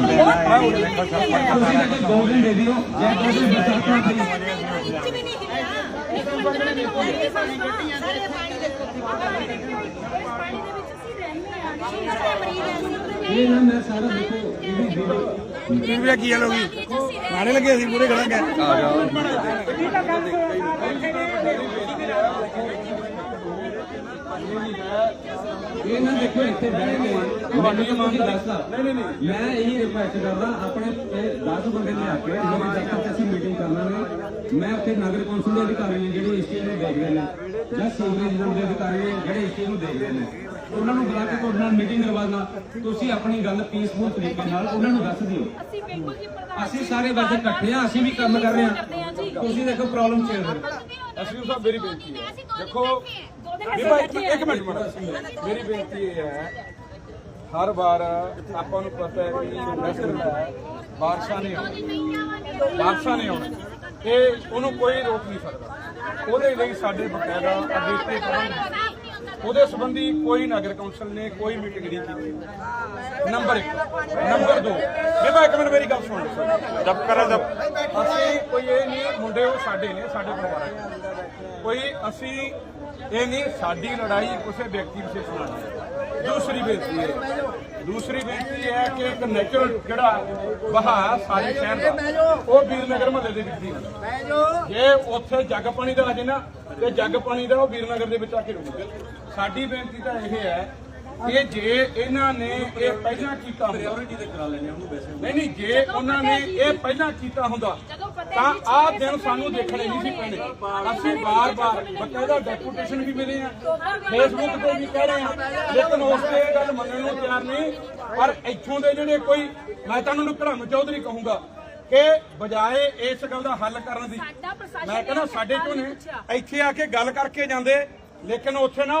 ਤੁਸੀਂ ਤਾਂ ਦੋ ਦਿਨ ਦੇ ਦਿਓ। ਜਾਂ ਦਿਨ ਬਰਸਾਤਾਂ ਦੀ ਵਿੱਚ ਵੀ ਨਹੀਂ ਹਿੱਲਿਆ ਇੱਕ 15 ਦਿਨ ਹੋਏ ਨੇ ਸਾਨੂੰ ਸਾਰੇ ਪਾਣੀ ਦੇਖੋ ਪਾਣੀ ਦੇਖੋ ਇਸ ਪਾਣੀ ਦੇ ਵਿੱਚ ਅਸੀਂ ਰਹਿੰਦੇ ਆ ਸ਼ੂਗਰ ਦੇ ਮਰੀਜ਼ ਐ ਇਹ ਨਾ ਮੈਂ ਸਾਰਾ ਦੇਖੋ ਇਹਦੀ ਵੀਡੀਓ ਵੀਡੀਓ ਕੀ ਹਾਲ ਹੋ ਗਈ? ਨਾਲੇ ਲੱਗੇ ਅਸੀਂ ਪੂਰੇ ਖੜਾਂਗੇ ਇਹ ਨਾ ਦੇਖੋ ਇੱਥੇ ਬਹਿ ਗਏ ਮੈਨੂੰ ਤਾਂ ਤੁਸੀਂ ਦੱਸਦਾ। ਨਹੀਂ ਨਹੀਂ ਮੈਂ ਇਹੀ ਰਿਕੁਐਸਟ ਕਰਦਾ ਆਪਣੇ 10 ਬੰਦੇ ਲਿਆ ਕੇ ਮੇਰੇ ਦਫ਼ਤਰ 'ਚ ਅਸੀਂ ਮੀਟਿੰਗ ਕਰਨਾਗੇ ਮੈਂ ਉੱਥੇ ਨਗਰ ਕੌਂਸਲ ਦੇ ਅਧਿਕਾਰੀ ਨੇ ਜਿਹੜੇ ਇਸ ਚੀਜ਼ ਨੂੰ ਦੇਖ ਰਹੇ ਨੇ ਜਾਂ ਸੀਵਰੇਜ ਦੇ ਅਧਿਕਾਰੀ ਨੇ ਜਿਹੜੇ ਇਸ ਚੀਜ਼ ਨੂੰ ਦੇਖ ਰਹੇ ਨੇ ਉਹਨਾਂ ਨੂੰ ਬੁਲਾ ਕੇ ਤੁਹਾਡੇ ਨਾਲ ਮੀਟਿੰਗ ਕਰਵਾਉਣਾ ਤੁਸੀਂ ਆਪਣੀ ਗੱਲ ਪੀਸਫੁਲ ਤਰੀਕੇ ਨਾਲ ਉਹਨਾਂ ਨੂੰ ਦੱਸ ਦਿਓ। ਅਸੀਂ ਬਿਲਕੁਲ ਜੀ ਪ੍ਰਧਾਨ ਅਸੀਂ ਸਾਰੇ ਵਰਗ ਇਕੱਠੇ ਆ ਅਸੀਂ ਵੀ ਕੰਮ ਕਰ ਰਹੇ ਆ ਆ ਤੁਸੀਂ ਦੇਖੋ ਪ੍ਰੋਬਲਮ ਛੇੜ ਰਹੇ ਹੋ ਅਸਲੀ ਸਾਹਿਬ ਮੇਰੀ ਬੇਨਤੀ ਹੈ। ਦੇਖੋ ਇੱਕ ਇੱਕ ਮਿੰਟ ਮਿੰਟ। ਮੇਰੀ ਬੇਨਤੀ ਇਹ ਹੈ ਹਰ ਵਾਰ ਆਪਾਂ ਨੂੰ ਪਤਾ ਹੈ ਕਿ ਨਸਰ ਹੈ ਬਾਰਿਸ਼ਾਂ ਨਹੀਂ ਆਉਣੀਆਂ ਬਾਰਿਸ਼ਾਂ ਨਹੀਂ ਆਉਣੀਆਂ ਤੇ ਉਹਨੂੰ ਕੋਈ ਰੋਕ ਨਹੀਂ ਸਕਦਾ। ਉਹਦੇ ਲਈ ਸਾਡੇ ਬਕਾਇਦਾ ਅਧਿਕਤੇ ਪ੍ਰਬੰਧ ਉਹਦੇ ਸੰਬੰਧੀ ਕੋਈ ਨਗਰ ਕੌਂਸਲ ਨੇ ਕੋਈ ਮੀਟਿੰਗ ਨਹੀਂ ਕੀਤੀ। ਨੰਬਰ 1 ਨੰਬਰ 2 ਬੀਬਾ ਇੱਕ ਮਿੰਟ ਮੇਰੀ ਗੱਲ ਸੁਣ। ਜਬ ਕਰਾ ਜਬ ਅਸੀਂ ਕੋਈ ਇਹ ਨਹੀਂ ਮੁੰਡੇ ਉਹ ਸਾਡੇ ਨੇ ਸਾਡੇ ਪਰਿਵਾਰ ਦੇ। ਕੋਈ ਅਸੀਂ ਇਹ ਨਹੀਂ ਸਾਡੀ ਲੜਾਈ ਕਿਸੇ ਵਿਅਕਤੀ ਵਿਸ਼ੇਸ਼ ਨਾਲ ਨਹੀਂ। ਦੂਸਰੀ ਬੇਨਤੀ ਹੈ ਦੂਸਰੀ ਬੇਨਤੀ ਹੈ ਕਿ ਇੱਕ ਨੈਚੁਰਲ ਜਿਹੜਾ ਵਹਾ ਸਾਰੇ ਸ਼ਹਿਰ ਦਾ ਉਹ ਵੀਰਨਗਰ ਮਹੱਲੇ ਦੇ ਵਿੱਚ ਹੀ ਜੇ ਉੱਥੇ ਜੱਗ ਪਾਣੀ ਦਾ ਆ ਜੇ ਨਾ ਤੇ ਜੱਗ ਪਾਣੀ ਦਾ ਉਹ ਵੀਰਨਗਰ ਦੇ ਵਿੱਚ ਆ ਕੇ ਰੁਕਦਾ ਸਾਡੀ ਬੇਨਤੀ ਤਾਂ ਇਹ ਹੈ ਕਿ ਜੇ ਇਹਨਾਂ ਨੇ ਇਹ ਪਹਿਲਾਂ ਕੀਤਾ ਹੁੰਦਾ ਤੇ ਕਰਾ ਲੈਣੇ ਉਹਨੂੰ ਵੈਸੇ ਨਹੀਂ ਨਹੀਂ ਜੇ ਉਹਨਾਂ ਨੇ ਇਹ ਪਹਿਲਾਂ ਕੀਤਾ ਹੁੰਦਾ ਤਾਂ ਆਹ ਦਿਨ ਸਾਨੂੰ ਦੇਖਣੇ ਨਹੀਂ ਸੀ ਪੈਣੇ ਅਸੀਂ ਬਾਰ-ਬਾਰ ਬਕਾਇਦਾ ਡੈਪੂਟੇਸ਼ਨ ਵੀ ਮਿਲੇ ਆ। ਫੇਸਬੁੱਕ ਤੇ ਵੀ ਕਹਿ ਰਹੇ ਆ ਲੇਕਿਨ ਉਸ ਤੇ ਇਹ ਗੱਲ ਮੰਨਣ ਨੂੰ ਤਿਆਰ ਨਹੀਂ। ਪਰ ਇੱਥੋਂ ਦੇ ਜਿਹੜੇ ਕੋਈ ਮੈਂ ਤੁਹਾਨੂੰ ਨੂੰ ਧਰਮ ਚੌਧਰੀ ਕਹੂੰਗਾ ਕਿ ਬਜਾਏ ਇਸ ਗੱਲ ਦਾ ਹੱਲ ਕਰਨ ਦੀ। ਮੈਂ ਕਹਿੰਦਾ ਸਾਡੇ ਚੋਂ ਨੇ। ਇੱਥੇ ਆ ਕੇ ਗੱਲ ਕਰਕੇ ਜਾਂਦੇ ਲੇਕਿਨ ਉੱਥੇ ਨਾ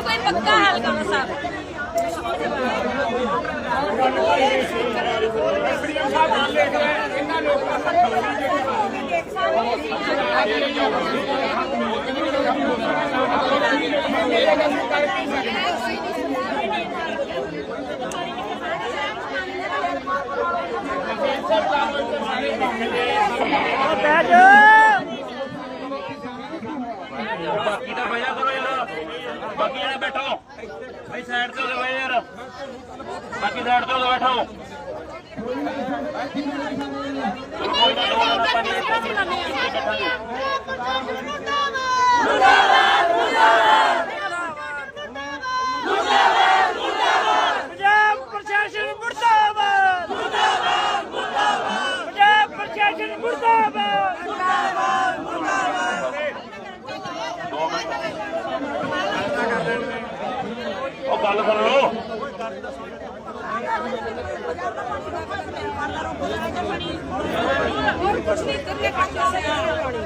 ਦਾ ਕੋਈ ਪੱਕਾ ਹੱਲ ਕਰੋ ਸਾਹਿਬ ਬਾਕੀ ਤਾਂ ਬਹਿ ਜਾ ਕਰੋ ਯਾਰ ਬਾਕੀ ਜਣੇ ਬੈਠੋ ਭਾਈ ਸਾਈਡ ਤੇ ਜਾਓ ਯਾਰ। ਬਾਕੀ ਸਾਈਡ ਤੇ ਜਾਓ ਬੈਠੋ। ਕੋਈ ਨਾ ਦੋ ਮਿੰਟ ਪੰਜ ਮਿੰਟ ਬੈਠਾਂਗੇ ਗੱਲ ਸੁਣ ਲਓ ਹੋਰ ਕੁਝ ਨਹੀਂ ਕਰਨੇ ਕੱਟ ਸੇ ਪਾਣੀ